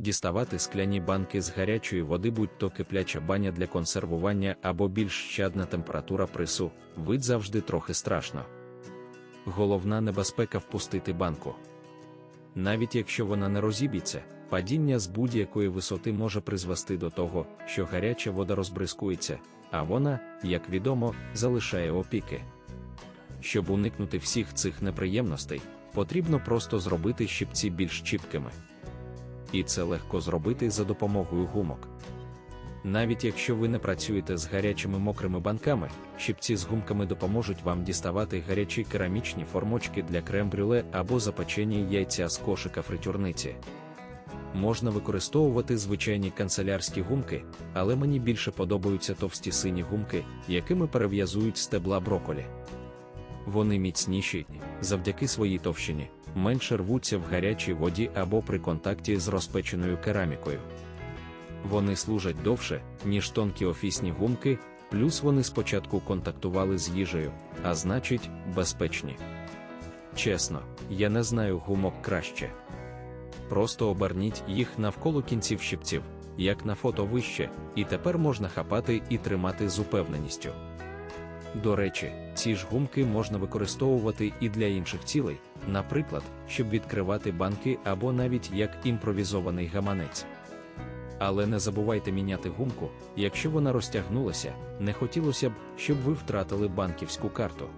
Діставати скляні банки з гарячої води, будь-то кипляча баня для консервування або більш щадна температура прису, вид завжди трохи страшно. Головна небезпека впустити банку. Навіть якщо вона не розіб'ється, падіння з будь-якої висоти може призвести до того, що гаряча вода розбризкується, а вона, як відомо, залишає опіки. Щоб уникнути всіх цих неприємностей, потрібно просто зробити щипці більш чіпкими. І це легко зробити за допомогою гумок. Навіть якщо ви не працюєте з гарячими мокрими банками, щипці з гумками допоможуть вам діставати гарячі керамічні формочки для крем-брюле або запечені яйця з кошика фритюрниці. Можна використовувати звичайні канцелярські гумки, але мені більше подобаються товсті сині гумки, якими перев'язують стебла броколі. Вони міцніші, завдяки своїй товщині, менше рвуться в гарячій воді або при контакті з розпеченою керамікою. Вони служать довше, ніж тонкі офісні гумки, плюс вони спочатку контактували з їжею, а значить, безпечні. Чесно, я не знаю гумок краще. Просто оберніть їх навколо кінців щипців, як на фото вище, і тепер можна хапати і тримати з упевненістю. До речі, ці ж гумки можна використовувати і для інших цілей, наприклад, щоб відкривати банки або навіть як імпровізований гаманець. Але не забувайте міняти гумку, якщо вона розтягнулася, не хотілося б, щоб ви втратили банківську карту.